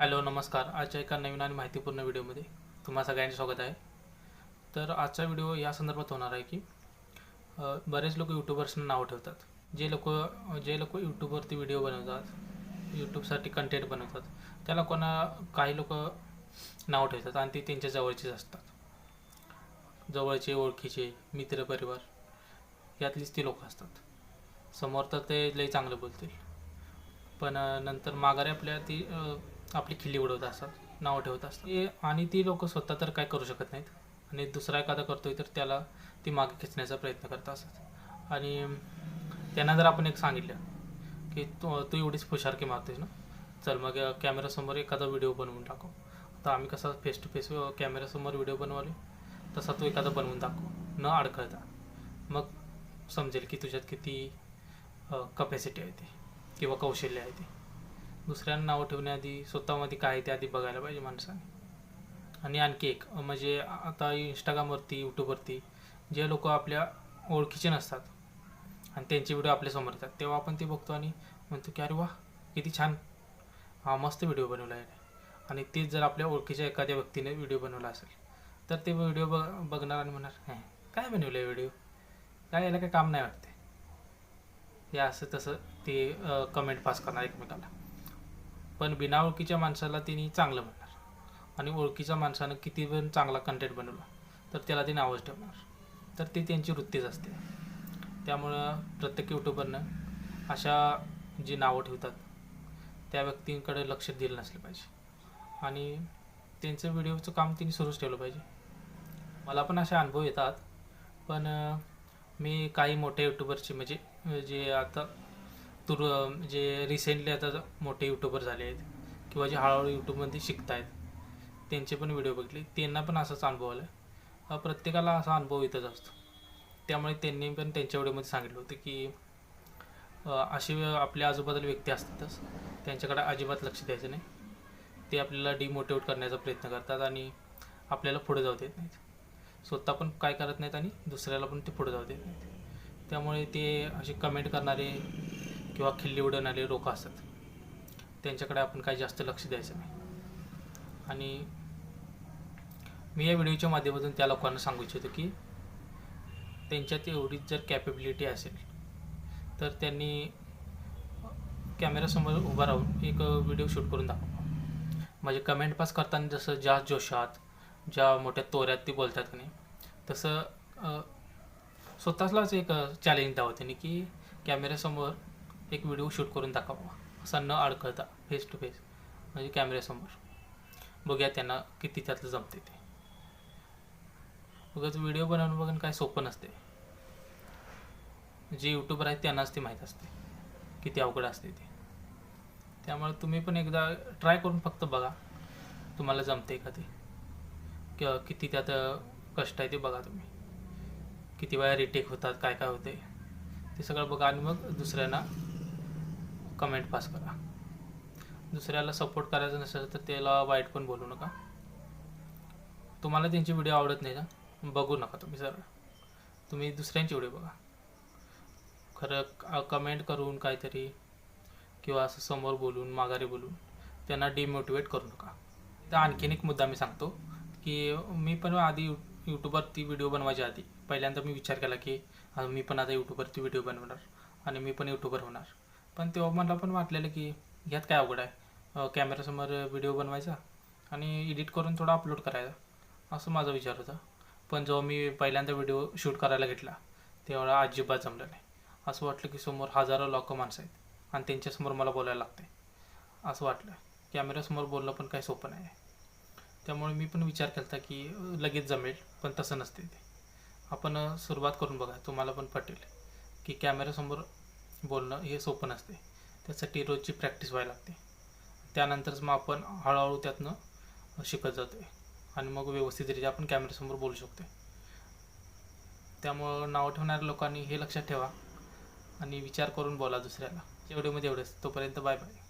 Hello नमस्कार. आजच्या एका नवीन आणि माहितीपूर्ण व्हिडिओमध्ये तुम्हा सगळ्यांचे स्वागत आहे. तर आजचा व्हिडिओ या संदर्भात होणार आहे की बरेच लोक यूट्यूबर्सना नाव ठेवतात. जे लोक जे लोक यूट्यूबवरती व्हिडिओ बनवतात यूट्यूबसाठी कंटेंट बनवतात त्या लोकांना काही लोक नाव ठेवतात आणि ते त्यांच्या जवळचेच असतात. जवळचे ओळखीचे मित्रपरिवार यातलीच ती लोक असतात. समोर तर ते लई चांगलं बोलतील. पण नंतर माघारी आपल्या ती आपली खिल्ली उडवत असतात नावं ठेवत असतात. हे- आणि ती लोक स्वतः तर काय करू शकत नाहीत. आणि दुसरा एखादा करतोय तर त्याला ती मागे खेचण्याचा प्रयत्न करत असतात. आणि त्यांना जर आपण एक सांगितलं की तू तू एवढीच फुशारकी मारतोय ना? चल मग कॅमेरासमोर एखादा व्हिडिओ बनवून टाकू. आता आम्ही कसा फेस टू फेस कॅमेरासमोर व्हिडिओ बनवले तसा तू एखादा बनवून दाखव. न अडखळता. मग समजेल की तुझ्यात किती कपॅसिटी आहे ती किंवा कौशल्य आहे ते. दुसऱ्यांना नावं ठेवण्याआधी स्वतःमध्ये काय आहे ते आधी बघायला पाहिजे माणसाने. आणि आणखी एक म्हणजे आता इंस्टाग्रामवरती यूट्यूबवरती जे लोक आपल्या ओळखीचे नसतात आणि त्यांचे व्हिडिओ आपल्यासमोर येतात तेव्हा आपण ते बघतो आणि म्हणतो की अरे वा किती छान. हा मस्त व्हिडिओ बनवला आहे आणि तेच जर आपल्या ओळखीच्या एखाद्या व्यक्तीने व्हिडिओ बनवला असेल तर ते व्हिडिओ बघ बघणार आणि म्हणणार "हे, काय बनवलं आहे व्हिडिओ काय याला काय काम नाही वाटते हे असं तसं ते कमेंट पास करणार एकमेकाला. पण बिना ओळखीच्या माणसाला तिने चांगलं म्हणणार. आणि ओळखीच्या माणसानं किती पण चांगला कंटेंट बनवला तर त्याला ते नावच ठेवणार. तर ती त्यांची वृत्तीच असते. त्यामुळं प्रत्येक यूट्यूबरनं अशा जी नावं ठेवतात त्या व्यक्तींकडे लक्ष दिलं नसलं पाहिजे. आणि त्यांचं व्हिडिओचं काम तिने सुरूच ठेवलं पाहिजे. मला पण असे अनुभव येतात पण मी काही मोठ्या यूट्यूबरचे म्हणजे जे आता तुर जे रिसेंटली आता मोठे यूट्यूबर झाले आहेत किंवा जे हळूहळू यूट्यूबमध्ये शिकत आहेत त्यांचे पण व्हिडिओ बघितले. त्यांना पण असाच अनुभव आला आहे प्रत्येकाला असा अनुभव येतच असतो. त्यामुळे त्यांनी पण त्यांच्या व्हिडिओमध्ये सांगितलं होतं की असे आपल्या आजूबाजूला व्यक्ती असतातच त्यांच्याकडे अजिबात लक्ष द्यायचं नाही. ते आपल्याला डिमोटिवेट करण्याचा प्रयत्न करतात आणि आपल्याला पुढे जाऊ देत नाहीत. स्वतः पण काय करत नाहीत आणि दुसऱ्याला पण ते पुढे जाऊ देत नाहीत. त्यामुळे ते असे कमेंट करणारे किंवा खिल्ली उडवणारे लोक असतात. त्यांच्याकडे आपण काही जास्त लक्ष द्यायचं नाही. आणि मी या व्हिडिओच्या माध्यमातून त्या लोकांना सांगू इच्छितो की त्यांच्यात एवढीच जर कॅपेबिलिटी असेल तर त्यांनी कॅमेरासमोर उभा राहून एक व्हिडिओ शूट करून दाखवा. म्हणजे कमेंट पास करताना जसं ज्या जोशात ज्या मोठ्या तोऱ्यात ते बोलतात की नाही तसं स्वतःलाच एक चॅलेंज द्यावं त्यांनी की कॅमेऱ्यासमोर एक व्हिडिओ शूट करून दाखवा असा न अडकळता फेस टू फेस म्हणजे कॅमेऱ्यासमोर बघूया त्यांना किती त्यातलं जमते ते. उगाच व्हिडिओ बनवणं बघून काय सोपं नसते जे यूट्यूबर आहेत त्यांनाच ते माहीत असते किती अवघड असते ते. त्यामुळे तुम्ही पण एकदा ट्राय करून फक्त बघा तुम्हाला जमते का ते. किंवा किती त्यात कष्ट आहे ते बघा तुम्ही. किती वेळा रिटेक होतात काय काय होते ते सगळं बघा आणि मग दुसऱ्यांना कमेंट पास करा. दुसऱ्याला सपोर्ट करायचं नसेल तर त्याला वाईट पण बोलू नका. तुम्हाला त्यांचे व्हिडिओ आवडत नाही ना बघू नका तुम्ही सर तुम्ही दुसऱ्यांची व्हिडिओ बघा. खरं कमेंट करून काहीतरी किंवा असं समोर बोलून माघारी बोलून त्यांना डिमोटिवेट करू नका. तर आणखीन एक मुद्दा मी सांगतो की मी पण आधी यू यूट्यूबवरती व्हिडिओ बनवायच्या आधी पहिल्यांदा मी विचार केला की मी पण आता यूट्यूबवरती व्हिडिओ बनवणार आणि मी पण यूट्यूबर होणार. पण तेव्हा मला पण वाटलेलं की ह्यात काय अवघड आहे. कॅमेरासमोर व्हिडिओ बनवायचा आणि एडिट करून थोडा अपलोड करायचा असं माझा विचार होता. पण जेव्हा मी पहिल्यांदा व्हिडिओ शूट करायला घेतला तेव्हा अजिबात जमलं नाही. असं वाटलं की समोर हजारो लोक माणसं आहेत आणि त्यांच्यासमोर मला बोलायला लागते असं वाटलं. कॅमेऱ्यासमोर बोलणं पण काही सोपं नाही आहे. त्यामुळे मी पण विचार केला होता की लगेच जमेल पण तसं नसते ते. आपण सुरुवात करून बघा तुम्हाला पण पटेल की कॅमेऱ्यासमोर बोलणं हे सोपं नसते. त्यासाठी रोजची प्रॅक्टिस व्हायला लागते. त्यानंतरच मग आपण हळूहळू त्यातनं शिकत जातो आणि मग व्यवस्थितरित्या आपण कॅमेऱ्यासमोर बोलू शकतो त्यामुळं नाव ठेवणाऱ्या लोकांनी हे लक्षात ठेवा आणि विचार करून बोला दुसऱ्याला. एवढे मध्ये एवढेच तोपर्यंत बाय बाय